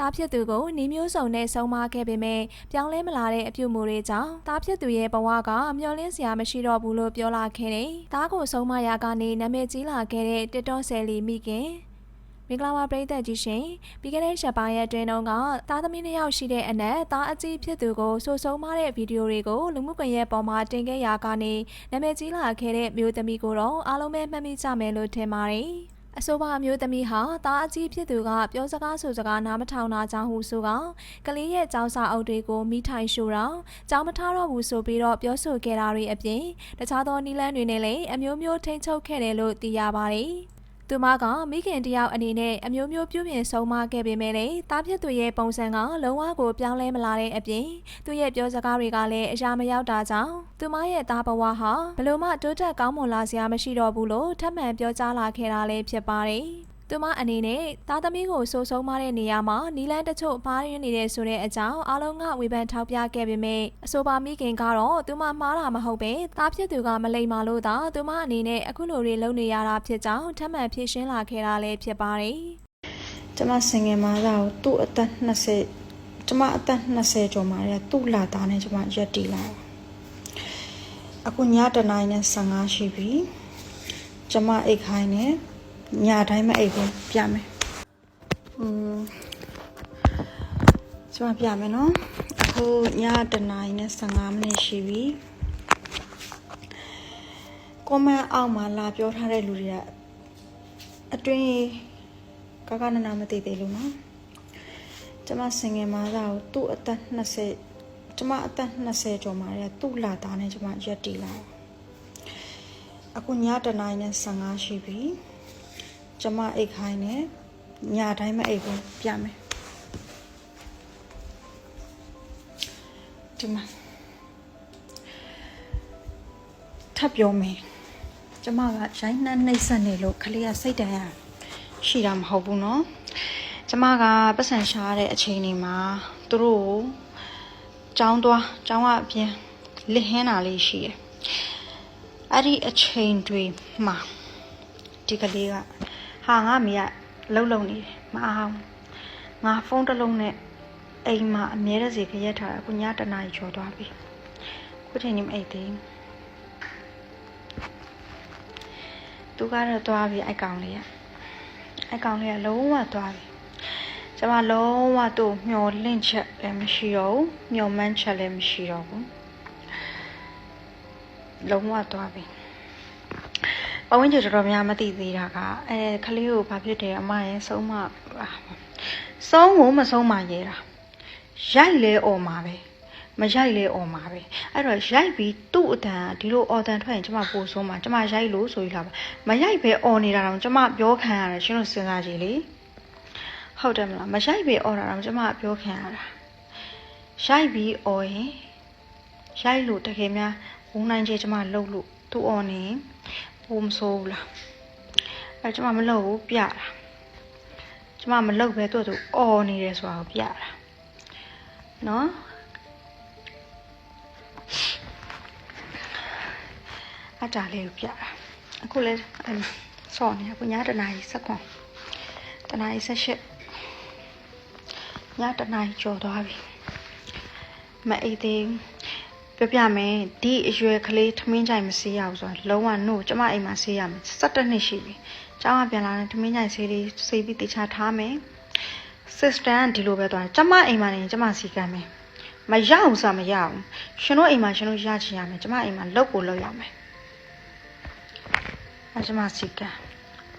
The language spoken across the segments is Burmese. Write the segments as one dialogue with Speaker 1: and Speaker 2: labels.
Speaker 1: တားဖြစ်သူကိုနှီးမျိုးစုံနဲ့ဆုံးမခဲ့ပေမဲ့ပြောင်းလဲမလာတဲ့အပြုအမူတွေကြောင့်တားဖြစ်သူရဲ့ဘဝကမျောလင်းစရာမရှိတော့ဘူးလို့ပြောလာခဲ့တယ်။တားကိုဆုံးမရာကနေနာမည်ကြီးလာခဲ့တဲ့တစ်တော့ဆယ်လီမိခင်မင်္ဂလာပါပရိသတ်ကြီးရှင်ပြီးခဲ့တဲ့ရက်ပိုင်းရဲ့အတွင်းတုန်းကသားသမီးနှစ်ယောက်ရှိတဲ့အနက်သားအကြီးဖြစ်သူကိုဆိုဆုံးမတဲ့ဗီဒီယိုတွေကိုလူမှုကွန်ရက်ပေါ်မှာတင်ခဲ့ရာကနေနာမည်ကြီးလာခဲ့တဲ့မျိုးသမီးကိုတော့အားလုံးပဲမှတ်မိကြမယ်လို့ထင်ပါတယ် အဆိုပါအမျိုးသမီးဟာတားအကြီးဖြစ်သူကပြောစကားဆိုစကားနားမထောင်တာကြောင့်ဟုဆိုကကလေးရဲ့ကြောင်းစာအုပ်တွေကိုမိထိုင်ရှို့တော့ကြောင်းမထားတော့ဘူးဆိုပြီးတော့ပြောဆိုခဲ့တာတွေအပြင်တခြားသောနီလန်းတွေနဲ့လည်းအမျိုးမျိုးထိန်းချုပ်ခဲ့တယ်လို့သိရပါတယ်။ သူမကမိခင်တယောက်အနေနဲ့အမျိုးမျိုးပြုပြင်ဆုံးမခဲ့ပေမဲ့လည်းတားဖြစ်သူရဲ့ပုံစံကလုံးဝကိုပြောင်းလဲမလာတဲ့အပြင်သူရဲ့ပြောစကားတွေကလည်းအရာမရောက်တာကြောင့်သူမရဲ့သားဘဝဟာဘလို့မှတိုးတက်ကောင်းမွန်လာစရာမရှိတော့ဘူးလို့ထပ်မံပြောကြားလာခဲ့တာလည်းဖြစ်ပါတယ်။ သူမအနေနဲ့သားသမီးကိုစိုးဆုံးမတဲ့နေရာမှာနီလန်းတချို့ပါရင်းနေတဲ့ဆိုတဲ့အကြောင်းအားလုံးကဝေဖန်ထောက်ပြခဲ့ပေမဲ့အဆိုပါမိခင်ကတော့သူမမှားတာမဟုတ်ပဲသားဖြစ်သူကမလိမ္မာလို့သာသူမအနေနဲ့အခုလိုတွေလုပ်နေရတာဖြစ်ကြောင်းထပ်မံဖြေရှင်းလာခဲ့တာလည်းဖြစ်ပါတယ်
Speaker 2: ကျမစင်ငယ်မာသားကိုသူ့အသက်20ကျမအသက်20ကျော်မှာလေသူ့လာသားနဲ့ကျမရက်တီလာတာအခုညတနိုင်နဲ့15ရှိပြီကျမအိတ်ခိုင်းနဲ့ ညတိုင်းမအိတ်ဘူးပြမယ်อืมကျမပြမယ်နော်အခုညတနိုင်နဲ့15မိနစ်ရှိပြီကွန်မန့်အောက်မှာလာပြောထားတဲ့လူတွေကအတွင်းကကနနာမသိသေးလို့နော်ကျမစင်ငယ်မာသားကိုသူ့အသက်20ကျမအသက်20ကျော်မှာလေသူ့လာသားနဲ့ကျမရက်တီလာတာအခုညတနိုင်နဲ့15ရှိပြီ ကျမအိတ်ခိုင်းနဲ့ညတိုင်းမအိတ်ဘူးပြမယ်ဒီမှာထပ်ပြောမယ်ကျမကရိုင်းနှက်နှိပ်စက်နေလို့ခလေးကစိတ်တန်ရ ရှိတာမဟုတ်ဘူးเนาะကျမကပတ်စံရှားတဲ့အချိန်တွေမှာသူတို့ကိုကြောင်းသွားကြောင်းကအပြင်လစ်ဟင်းတာလေးရှိတယ်အဲ့ဒီအချိန်တွေမှာဒီကလေးက ဟာငါမေကလှုပ်လှုပ်နေတယ်မအောင်ငါဖုန်းတစ်လုံးနဲ့အိမ်မှာအမြဲတစေခရက်ထားတာအခုညတနားရီကျော်သွားပြီခုချိန်ကြီးမအိတ်သေးဘူးသူကတော့သွားပြီအိုက်ကောင်လေးကအကောင်လေးကလုံးဝသွားပြီကျမလုံးဝသူ့မျောလင့်ချက်လည်းမရှိတော့ဘူးမျောမှန်းချက်လည်းမရှိတော့ဘူးလုံးဝသွားပြီ ပဝင်းကျတော်တော်များမသိသေးတာကအဲကလေးကိုဘာဖြစ်တယ်အမရဲ့ဆုံးမဆုံးကိုမဆုံးမရဲတာရိုက်လဲអော်မှာပဲမရိုက်လဲអော်မှာပဲအဲ့တော့ရိုက်ပြီးသူ့အတန်ဒီလိုអော်တန်ထွက်ရင်ကျမပို့ဆုံးမှာကျမရိုက်လို့ဆိုပြီးလာပါမရိုက်ပဲអော်နေတာတော့ကျမပြောခံရတယ်ရှင်တို့စဉ်းစားကြည့်လေဟုတ်တယ်မလားမရိုက်ပဲអော်တာတော့ကျမပြောခံရတာရိုက်ပြီးអော်ရင်ရိုက်လို့တကယ်များဝုန်းနိုင်ချေကျမလှုပ်လို့သူ့អော်နေ မ ဘုံမဆိုးဘူးလားအဲ့ကျမမလှုပ်ဘူးပြတာကျမမလှုပ်ပဲသူ့သူអော်နေတယ်ဆိုတာကိုပြတာနော်အတားလေးကိုပြတာအခုလဲအဲ့ဆော့နေအခုညတနာရီစက်ခွန်တနာရီဆက်ရှစ်ညတနာရီကျော်သွားပြီမအိတ်သေးဘူး ပြောပြမယ်ဒီအရွယ်ကလေးထမင်းကြိုင်မဆေးရဘူးဆိုတာလုံးဝနို့ကျမအိမ်မှာဆေးရမယ်17နှစ်ရှိပြီကျောင်းကပြန်လာတယ်ထမင်းကြိုင်ဆေးလေးဆေးပြီးတေချာထားမယ် sister ကဒီလိုပဲသွားတယ်ကျမအိမ်မှာနေကျမစီကမ်းမယ်မရအောင်ဆိုတာမရအောင်ရှင်တို့အိမ်မှာရှင်တို့ရချင်ရမယ်ကျမအိမ်မှာလောက်ကိုလောက်ရမယ်အကျမစီကံ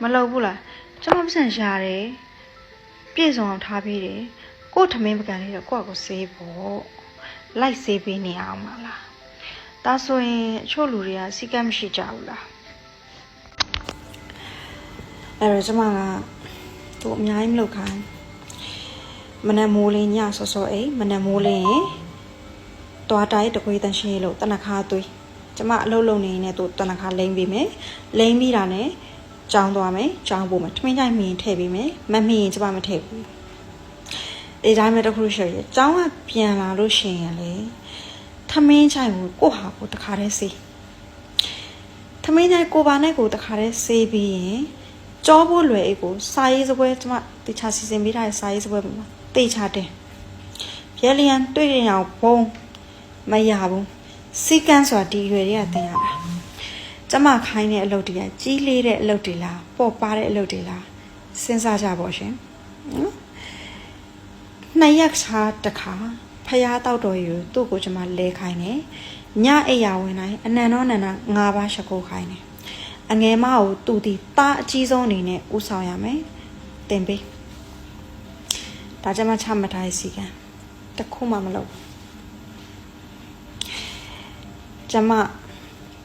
Speaker 2: မလုပ်ဘူးလားကျမပတ်စံရှာတယ်ပြည့်စုံအောင်ထားပေးတယ်ကို့ထမင်းပကံလေးတော့ကိုယ့်အကိုဆေးဖို့ လိုက်ဆေးပေးနေအောင်မလားဒါဆိုရင်အချို့လူတွေကစီကံမရှိကြဘူးလားအဲ့တော့ကျမကသူ့အများကြီးမလုပ်ခိုင်းမနက်မိုးလင်းညစောစောအိမ်မနက်မိုးလင်းရင်တွားတိုက်တခွေးတန်ရှင်းလို့တနခါသွေးကျမအလုပ်လုပ်နေနေသူတနခါလိမ့်ပေးမယ်လိမ့်ပြီးတာနဲ့ကြောင်းသွားမယ်ကြောင်းပို့မယ်ထမင်းကြိုင်မင်းထည့်ပေးမယ်မမင်းကျမမထည့်ဘူး ဒီတိုင်းပဲတစ်ခုရှိရယ်ကြောင်းကပြန်လာလို့ရှိရင်လေထမင်းကြိုင်ကိုကိုဟာကိုတခါတည်းစေးထမင်းကြိုင်ကိုပါနဲ့ကိုတခါတည်းစေးပြီးရင်ကြောဖို့လွယ်အေးကိုစာရေးစပွဲကျမတခြားစီစဉ်ပေးထားတဲ့စာရေးစပွဲမှာတေချတယ်ရဲလျံတွေ့ရင်အောင်ဘုံမရဘူးစီကန်းဆိုတာဒီရွယ်တွေကတင်ရတာကျမခိုင်းတဲ့အလုပ်တွေကကြီးလေးတဲ့အလုပ်တွေလားပေါ့ပါတဲ့အလုပ်တွေလားစဉ်းစားကြပါရှင်နော် နှစ်ရက်ချာတစ်ခါဖះတောက်တော်ယူသူ့ကိုကျမလဲခိုင်းတယ်ညအိယာဝင်တိုင်းအနန္တောနန္ဒ၅ပါးရှကုတ်ခိုင်းတယ်အငယ်မကိုသူဒီတာအကြီးဆုံးအနေနဲ့ဥဆောင်ရမယ်တင်ပေးဒါကျမချမှတ်ထားတဲ့စီကံတစ်ခုမှမလုပ်ဘူးကျမ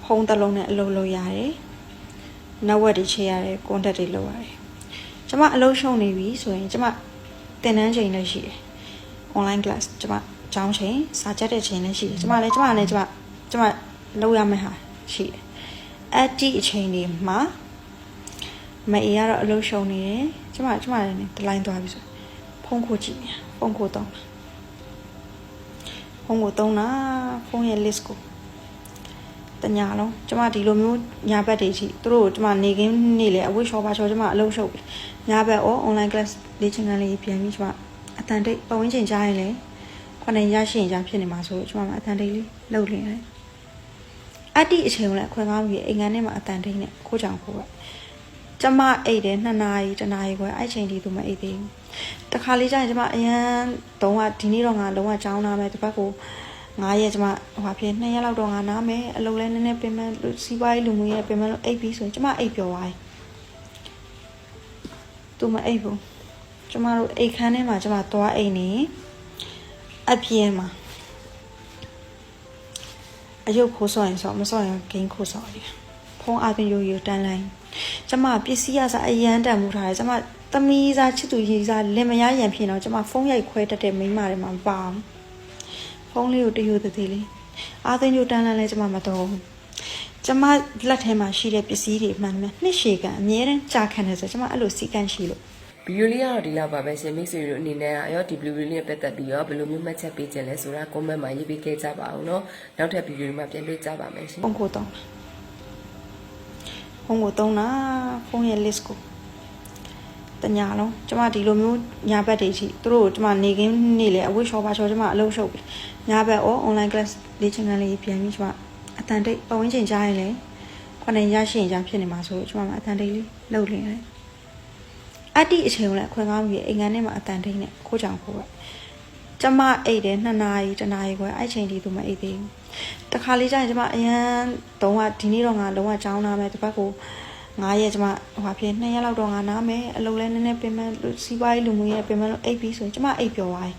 Speaker 2: ဖုံးတစ်လုံးနဲ့အလုပ်လုပ်ရတယ်နဝက်တွေချေရတယ်ကွန်တက်တွေလုပ်ရတယ်ကျမအလုပ်ရှုံနေပြီဆိုရင်ကျမတင်တန်းချိန်လည်းရှိတယ် online class ကျမကျောင်းချိန်စာကြက်တဲ့ချိန်လည်းရှိတယ်ကျမလည်းကျမလည်းကျမကျမလုပ်ရမယ့်ဟာရှိတယ်အဲ့ဒီအချိန်တွေမှာမအေးကတော့အလုပ်ရှုံနေတယ်ကျမကျမလည်းတလိုင်းသွားပြီဆိုဖုန်းခိုကြည့်နေဖုန်းခိုတော့ဖုန်းကိုတုံးတာဖုန်းရဲ့ list ကိုတညာလုံးကျမဒီလိုမျိုးညာဘက်တွေရှိသူတို့ကိုကျမနေကင်းနေလေအဝိရှောပါချောကျမအလုပ်ရှုပ်ပြီညာဘက်ဩ online class လေ့ကျင့်ခန်းလေးပြန်ပြီးကျမ အတန်တိတ်ပတ်ဝန်းကျင်ကြားရင်လေခုနှစ်ရရှိရင်ကြာဖြစ်နေမှာဆိုကျမကအတန်တိတ်လေးလှုပ်လင်းတယ်အတ္တိအချိန်ကိုလည်းအခွင့်ကောင်းပြီအိမ်ငန်းထဲမှာအတန်တိတ်နဲ့ခိုးကြောင်ခိုးပဲကျမအိတ်တယ်နှစ်နာရီတစ်နာရီခွဲအဲ့ချိန်ဒီသူမအိတ်သေးဘူးတခါလေးကျရင်ကျမအရန်တုံးကဒီနေ့တော့ငါလုံးဝကြောင်းလာမယ်ဒီဘက်ကို9ရက်ကျမဟိုဖြစ်2ရက်လောက်တော့ငါနားမယ်အလုပ်လဲနည်းနည်းပြင်မဲ့စီးပွားရေးလူမှုရေးပြင်မဲ့လို့အိတ်ပြီးဆိုရင်ကျမအိတ်ပျော်သွားတယ်သူမအိတ်ဘူး ကျမတို့အိတ်ခန်းထဲမှာကျမသွားအိတ်နေအပြင်မှာအယုတ်ခိုးစောရင်ဆိုမစောရင်ဂိမ်းခိုးစောရတယ်ဖုံးအပင်ရိုးရိုးတန်းလိုက်ကျမပစ္စည်းရစားအရန်တန်မှုထားတယ်ကျမသမီးစားချစ်သူရေးစားလင်မယားရံဖြစ်တော့ကျမဖုန်းရိုက်ခွဲတတ်တဲ့မိန်းမတွေမှာမပါဘူးဖုန်းလေးကိုတယူတသေးလေးအာသိန်းကျိုးတန်းလန်းလဲကျမမတော်ဘူးကျမလက်ထဲမှာရှိတဲ့ပစ္စည်းတွေမှန်မှန်နှစ်ရှည်ကန်အမြဲတမ်းကြာခံတယ်ဆိုကျမအဲ့လိုစီကန့်ရှိလို့
Speaker 3: ဗီဒီယိုလေးကတော့ဒီလောက်ပါပဲရှင်မိတ်ဆွေတို့အနေနဲ့ကရောဒီဗီဒီယိုလေးနဲ့ပတ်သက်ပြီးတော့ဘယ်လိုမျိုးမှတ်ချက်ပေးခြင်းလဲဆိုတာ comment မှာရေးပေးခဲ့ကြပါအောင်เนาะနောက်ထပ်ဗီဒီယိုတွေမှာပြန်တွေ့ကြပါမယ်ရှင်
Speaker 2: ဖုန်းကိုတုံးတာဖုန်းကိုတုံးတာဖုန်းရဲ့ list ကိုတညာလုံးကျမဒီလိုမျိုးညာဘက်တွေရှိသူတို့ကိုကျမနေကင်းနေလေအဝိရှောပါချောကျမအလုပ်ရှုပ်ပြီညာဘက်ဩ online class လေ့ကျင့်ခန်းလေးပြန်ပြီးကျမအတန်တိတ်ပတ်ဝန်းကျင်ကြားရင်လေခုနှစ်ရရှိရင်ကြာဖြစ်နေမှာဆိုကျမကအတန်တိတ်လေးလှုပ်လင်းတယ် အတ္တိအချိန်ကိုလည်းအခွင့်ကောင်းပြီအိမ်ငန်းထဲမှာအတန်တိတ်နဲ့ခိုးကြောင်ခိုးပဲကျမအိတ်တယ်နှစ်နာရီတစ်နာရီခွဲအဲ့ချိန်ဒီသူမအိတ်သေးဘူးတခါလေးကျရင်ကျမအရန်တုံးကဒီနေ့တော့ငါလုံးဝကြောင်းလာမယ်ဒီဘက်ကို9ရက်ကျမဟိုဖြစ်2ရက်လောက်တော့ငါနားမယ်အလုပ်လဲနည်းနည်းပြင်မဲ့စီးပွားရေးလူမှုရေးပြင်မဲ့လို့အိတ်ပြီးဆိုရင်ကျမအိတ်ပျော်သွားတယ်